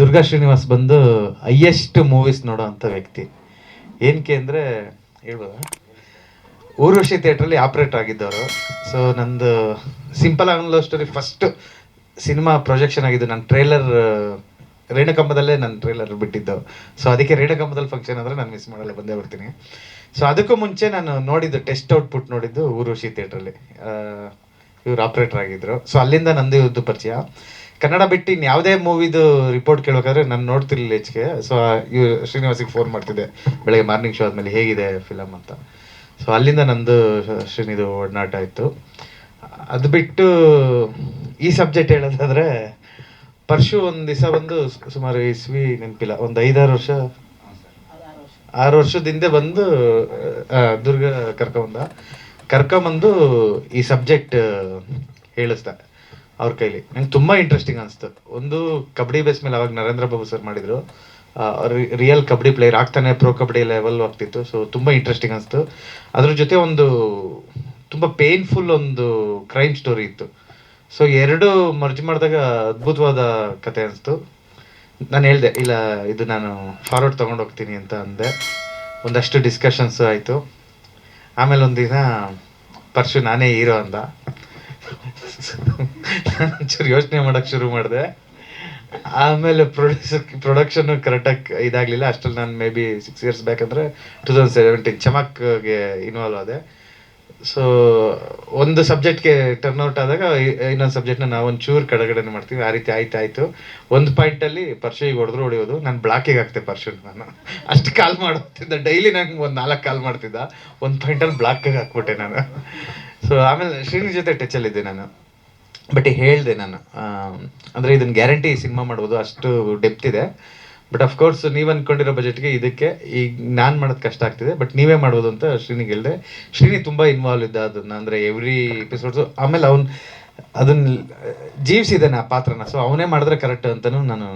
ದುರ್ಗಾ ಶ್ರೀನಿವಾಸ್ ಬಂದು highest movies ನೋಡೋ ಅಂಥ ವ್ಯಕ್ತಿ. ಏನಕ್ಕೆ ಅಂದರೆ, ಹೇಳ್ಬೋದ? ಊರ್ವಶಿ ಥಿಯೇಟ್ರಲ್ಲಿ ಆಪ್ರೇಟ್ ಆಗಿದ್ದವರು. ಸೊ ನಂದು simple love story first cinema projection ಆಗಿದ್ದು ನನ್ನ ಟ್ರೇಲರ್ ರೇಣುಕಂಬದಲ್ಲೇ ನನ್ನ ಟ್ರೇಲರ್ ಬಿಟ್ಟಿದ್ದು. ಸೊ ಅದಕ್ಕೆ ರೇಣುಕಂಬದಲ್ಲಿ ಫಂಕ್ಷನ್ ಅಂದರೆ ನಾನು ಮಿಸ್ ಮಾಡಲ್ಲ, ಬಂದೇ ಬರ್ತೀನಿ ಸೊ ಅದಕ್ಕೂ ಮುಂಚೆ ನಾನು ನೋಡಿದ್ದು ಟೆಸ್ಟ್ ಔಟ್ಪುಟ್ ನೋಡಿದ್ದು ಊರ್ವಶಿ ಥಿಯೇಟ್ರಲ್ಲಿ. ಇವ್ರು ಆಪ್ರೇಟರ್ ಆಗಿದ್ರು. ಸೊ ಅಲ್ಲಿಂದ ನಂದು ಇವ್ರದ್ದು ಪರಿಚಯ. ಕನ್ನಡ ಬಿಟ್ಟು ಇನ್ನು ಯಾವುದೇ ಮೂವಿದು ರಿಪೋರ್ಟ್ ಕೇಳಬೇಕಾದ್ರೆ ನಾನು ನೋಡ್ತಿರ್ಲಿಲ್ಲ ಹೆಚ್ಚಿಗೆ. ಸೊ ಇವ್ರು ಶ್ರೀನಿವಾಸಿಗೆ ಫೋನ್ ಮಾಡ್ತಿದ್ದೆ. ಬೆಳಗ್ಗೆ ಮಾರ್ನಿಂಗ್ ಶೋ ಆದಮೇಲೆ ಹೇಗಿದೆ ಫಿಲಮ್ ಅಂತ. ಸೊ ಅಲ್ಲಿಂದ ನಂದು ಶ್ರೀನಿದು ಒಡನಾಟ ಇತ್ತು ಅದು ಬಿಟ್ಟು ಈ ಸಬ್ಜೆಕ್ಟ್ ಹೇಳೋದಾದ್ರೆ ಪರ್ಶು ಒಂದು ದಿವಸ ಬಂದು ಸುಮಾರು ಇಸ್ವಿ ನೆನಪಿಲ್ಲ. ಒಂದು ಐದಾರು ವರ್ಷ. ಆರು ವರ್ಷದ ಹಿಂದೆ ಬಂದು ದುರ್ಗ ಕರ್ಕೊಂಬಂದ ಕರ್ಕೊಂಬಂದು ಈ ಸಬ್ಜೆಕ್ಟ್ ಹೇಳಿಸ್ದ ಅವ್ರ ಕೈಲಿ. ನಂಗೆ ತುಂಬ ಇಂಟ್ರೆಸ್ಟಿಂಗ್ ಅನಿಸ್ತು. ಒಂದು ಕಬಡ್ಡಿ ಬೇಸ್ ಮೇಲೆ ಅವಾಗ ನರೇಂದ್ರ ಬಾಬು ಸರ್ ಮಾಡಿದ್ರು. ರಿಯಲ್ ಕಬಡ್ಡಿ ಪ್ಲೇಯರ್ ಆಗ್ತಾನೆ ಪ್ರೋ ಕಬಡ್ಡಿ ಲೆವೆಲ್ ಆಗ್ತಿತ್ತು. ಸೊ ತುಂಬ ಇಂಟ್ರೆಸ್ಟಿಂಗ್ ಅನಿಸ್ತು. ಅದ್ರ ಜೊತೆ ಒಂದು ತುಂಬ ಪೇನ್ಫುಲ್ ಒಂದು ಕ್ರೈಮ್ ಸ್ಟೋರಿ ಇತ್ತು. ಸೊ ಎರಡು ಮರ್ಜ್ ಮಾಡಿದಾಗ ಅದ್ಭುತವಾದ ಕತೆ ಅನಿಸ್ತು. ನಾನು ಹೇಳ್ದೆ, ಇಲ್ಲ, ಇದು ನಾನು ಫಾರ್ವರ್ಡ್ ತಗೊಂಡು ಹೋಗ್ತೀನಿ ಅಂತ ಅಂದೆ. ಒಂದಷ್ಟು ಡಿಸ್ಕಷನ್ಸ್ ಆಯಿತು. ಆಮೇಲೆ ಒಂದಿನ ಪರ್ಶು ನಾನೇ ಹೀರೋ ಅಂದ ಒಂಚೂರು ಯೋಚನೆ ಮಾಡೋಕ್ಕೆ ಶುರು ಮಾಡಿದೆ. ಆಮೇಲೆ ಪ್ರೊಡ್ಯೂಸರ್ ಪ್ರೊಡಕ್ಷನ್ನು ಕರೆಕ್ಟಾಗಿ ಇದಾಗಲಿಲ್ಲ. ಅಷ್ಟ್ರಲ್ಲಿ ನಾನು may be six years back ಅಂದರೆ ಟೂ ತೌಸಂಡ್ ಸೆವೆಂಟೀನ್ ಚಮಕ್ಗೆ ಇನ್ವಾಲ್ವ್ ಆದೆ. ಸೊ ಒಂದು ಸಬ್ಜೆಕ್ಟ್ಗೆ ಟರ್ನ್ ಔಟ್ ಆದಾಗ ಇನ್ನೊಂದು ಸಬ್ಜೆಕ್ಟ್ನ ನಾವು ಒಂಚೂರು ಕಡೆಗಡೆ ಮಾಡ್ತೀವಿ. ಆ ರೀತಿ ಆಯ್ತು, ಆಯಿತು. ಒಂದು ಪಾಯಿಂಟಲ್ಲಿ ಪರ್ಶಿಗೆ ಹೊಡೆದ್ರು ಹೊಡೆಯೋದು. ನಾನು ಬ್ಲಾಕಿಗೆ ಹಾಕ್ತೆ ಪರ್ಶು ನಾನು. ಅಷ್ಟು ಕಾಲ್ ಮಾಡ್ತಿದ್ದ ಡೈಲಿ ನಂಗೆ ಒಂದು ನಾಲ್ಕು ಕಾಲ್ ಮಾಡ್ತಿದ್ದ. ಒಂದು ಪಾಯಿಂಟಲ್ಲಿ ಬ್ಲಾಕಿಗೆ ಹಾಕ್ಬಿಟ್ಟೆ ನಾನು. ಸೊ ಆಮೇಲೆ ಶ್ರೀನಿ ಜೊತೆ ಟಚಲ್ಲಿದ್ದೆ ನಾನು. ಬಟ್ ಹೇಳಿದೆ ನಾನು ಅಂದ್ರೆ ಇದನ್ನ ಗ್ಯಾರಂಟಿ ಸಿನಿಮಾ ಮಾಡ್ಬೋದು. ಅಷ್ಟು ಡೆಪ್ತ್ ಇದೆ. ಬಟ್ ಅಫ್ಕೋರ್ಸ್ ನೀವು ಅನ್ಕೊಂಡಿರೋ ಬಜೆಟ್ಗೆ ಇದಕ್ಕೆ ಈಗ ನಾನು ಮಾಡೋದು ಕಷ್ಟ ಆಗ್ತಿದೆ ಬಟ್ ನೀವೇ ಮಾಡ್ಬೋದು ಅಂತ ಶ್ರೀನಿಗೆ ಹೇಳಿದೆ. ಶ್ರೀನಿ ತುಂಬಾ ಇನ್ವಾಲ್ವ್ ಇದ್ದ ಅದನ್ನ, ಅಂದ್ರೆ ಎವ್ರಿ ಎಪಿಸೋಡ್ಸು ಆಮೇಲೆ ಅವ್ನು ಅದನ್ನ ಜೀವಿಸಿದ್ದಾನೆ ಆ ಪಾತ್ರನ. ಸೊ ಅವನೇ ಮಾಡಿದ್ರೆ ಕರೆಕ್ಟ್ ಅಂತಾನು ನಾನು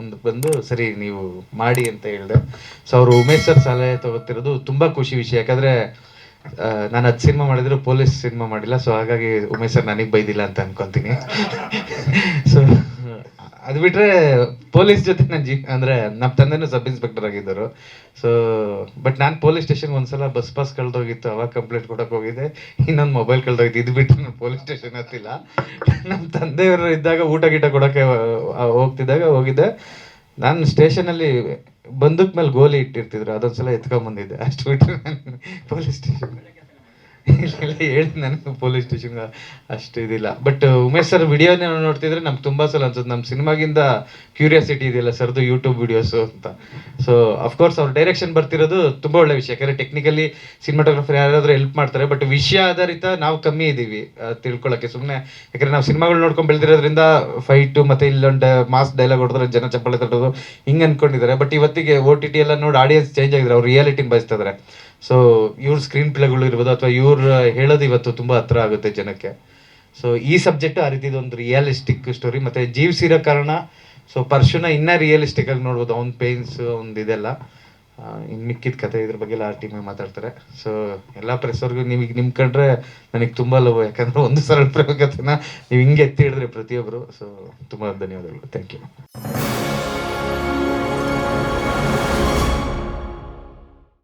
ಒಂದು ಬಂದು, ಸರಿ, ನೀವು ಮಾಡಿ ಅಂತ ಹೇಳಿದೆ. ಸೊ ಅವರು ಉಮೇಶ್ ಸರ್ ಸಲಹೆ ತಗೋತಿರೋದು ತುಂಬಾ ಖುಷಿ ವಿಷಯ. ಯಾಕಂದ್ರೆ ನಾನು ಹತ್ತು ಸಿನಿಮಾ ಮಾಡಿದ್ರು ಪೊಲೀಸ್ ಸಿನಿಮಾ ಮಾಡಿಲ್ಲ ಸೊ ಹಾಗಾಗಿ ಉಮೇಶ್ ಸರ್ ನನಗೆ ಬೈದಿಲ್ಲ ಅಂತ ಅನ್ಕೊಂತೀನಿ ಸೊ ಅದು ಬಿಟ್ರೆ ಪೊಲೀಸ್ ಜೊತೆ ನನ್ನ ಜೀ ಅಂದ್ರೆ ನಮ್ಮ ತಂದೆನೂ ಸಬ್ ಇನ್ಸ್ಪೆಕ್ಟರ್ ಆಗಿದ್ದರು. ಸೊ ಬಟ್ ನಾನು ಪೊಲೀಸ್ ಸ್ಟೇಷನ್ ಒಂದ್ಸಲ ಬಸ್ ಪಾಸ್ ಕಳೆದೋಗಿತ್ತು. ಅವಾಗ ಕಂಪ್ಲೇಂಟ್ ಕೊಡಕ್ ಹೋಗಿದ್ದೆ. ಇನ್ನೊಂದು ಮೊಬೈಲ್ ಕಳೆದೋಗಿತ್ತು. ಇದು ಬಿಟ್ಟು ನಾನು ಪೊಲೀಸ್ ಸ್ಟೇಷನ್ ಹತ್ತಿಲ್ಲ. ನಮ್ಮ ತಂದೆಯವರು ಇದ್ದಾಗ ಊಟ ಗೀಟ ಕೊಡೋಕ್ಕೆ ಹೋಗ್ತಿದ್ದಾಗ ಹೋಗಿದ್ದೆ. ನಾನು ಸ್ಟೇಷನಲ್ಲಿ ಬಂದಕ್ ಮೇಲೆ ಗೋಲಿ ಇಟ್ಟಿರ್ತಿದ್ರು. ಅದೊಂದ್ಸಲ ಎತ್ಕೊಂಡ್ ಬಂದಿದ್ದೆ. ಅಷ್ಟು ಬಿಟ್ಟರೆ ನಾನು ಪೊಲೀಸ್ ಸ್ಟೇಷನ್ ಹೇಳಿ ನನಗೆ ಪೊಲೀಸ್ ಸ್ಟೇಷನ್ ಅಷ್ಟು ಇದಿಲ್ಲ. ಬಟ್ ಉಮೇಶ್ ಸರ್ ವಿಡಿಯೋನೇ ನೋಡ್ತಿದ್ರೆ ನಮ್ಗೆ ತುಂಬಾ ಸಲ ಅನ್ಸುತ್ತೆ. ನಮ್ಮ ಸಿನಿಮಾಗಿಂದ ಕ್ಯೂರಿಯಾಸಿಟಿ ಇದೆಯಲ್ಲ ಸರ್ದು ಯೂಟ್ಯೂಬ್ ವಿಡಿಯೋಸು ಅಂತ. ಸೊ ಅಫ್ಕೋರ್ಸ್ ಅವ್ರ ಡೈರೆಕ್ಷನ್ ಬರ್ತಿರೋದು ತುಂಬಾ ಒಳ್ಳೆ ವಿಷಯ. ಯಾಕಂದರೆ ಟೆಕ್ನಿಕಲಿ ಸಿನಿಮಾಟೋಗ್ರಫರ್ ಯಾರಾದ್ರೂ ಹೆಲ್ಪ್ ಮಾಡ್ತಾರೆ. ಬಟ್ ವಿಷಯ ಆಧಾರಿತ ನಾವು ಕಮ್ಮಿ ಇದೀವಿ ತಿಳ್ಕೊಳ್ಳೋಕ್ಕೆ ಸುಮ್ಮನೆ ಯಾಕಂದರೆ ನಾವು ಸಿನಿಮಾಗಳು ನೋಡ್ಕೊಂಡು ಬೆಳೆದಿರೋದ್ರಿಂದ ಫೈಟು ಮತ್ತೆ ಇಲ್ಲೊಂದು ಮಾಸ್ ಡೈಲಾಗ್ ಹೊಡೆದ್ರೆ ಜನ ಚಪ್ಪಳೆ ತಟ್ಟೋದು ಹಿಂಗೆ ಅನ್ಕೊಂಡಿದ್ದಾರೆ. ಬಟ್ ಇವತ್ತಿಗೆ ಓ ಟಿ ಟಿ ಎಲ್ಲ ನೋಡಿ ಆಡಿಯನ್ಸ್ ಚೇಂಜ್ ಆಗಿದ್ದಾರೆ ಅವ್ರು ರಿಯಾಲಿಟಿನ ಬಯಸ್ತಿದ್ದಾರೆ ಸೊ ಇವ್ರ ಸ್ಕ್ರೀನ್ ಪ್ಲೇಗಳು ಇರ್ಬೋದು ಅಥವಾ ಇವ್ರ ಹೇಳೋದು ಇವತ್ತು ತುಂಬ ಹತ್ರ ಆಗುತ್ತೆ ಜನಕ್ಕೆ. ಸೊ ಈ ಸಬ್ಜೆಕ್ಟ್ ಆ ರೀತಿ ಒಂದು ರಿಯಲಿಸ್ಟಿಕ್ ಸ್ಟೋರಿ ಮತ್ತೆ ಜೀವಿಸಿರೋ ಕಾರಣ ಸೊ ಪರ್ಶುನ ಇನ್ನ ರಿಯಲಿಸ್ಟಿಕ್ ಆಗಿ ನೋಡ್ಬೋದು ಅವ್ನ ಪೇನ್ಸ್ ಒಂದು ಇದೆಲ್ಲ. ಇನ್ನು ಇನ್ ಮಿಕ್ಕಿದ ಕತೆ ಇದ್ರ ಬಗ್ಗೆ ಎಲ್ಲ ಟೀಮೇ ಮಾತಾಡ್ತಾರೆ. ಸೊ ಎಲ್ಲ ಪ್ರೆಸ್ಸವ್ರಿಗೂ ನೀವು ನಿಮ್ಮ ನಿಮ್ ಕಂಡ್ರೆ ನನಗೆ ತುಂಬ ಲವ್, ಯಾಕಂದ್ರೆ ಒಂದು ಸರಳ ಪ್ರಯೋಗತೆನ ನೀವು ಹಿಂಗೆ ಎತ್ತಿ ಹಿಡಿದ್ರಿ ಪ್ರತಿಯೊಬ್ಬರು ಸೊ ತುಂಬ ಧನ್ಯವಾದಗಳು. Thank you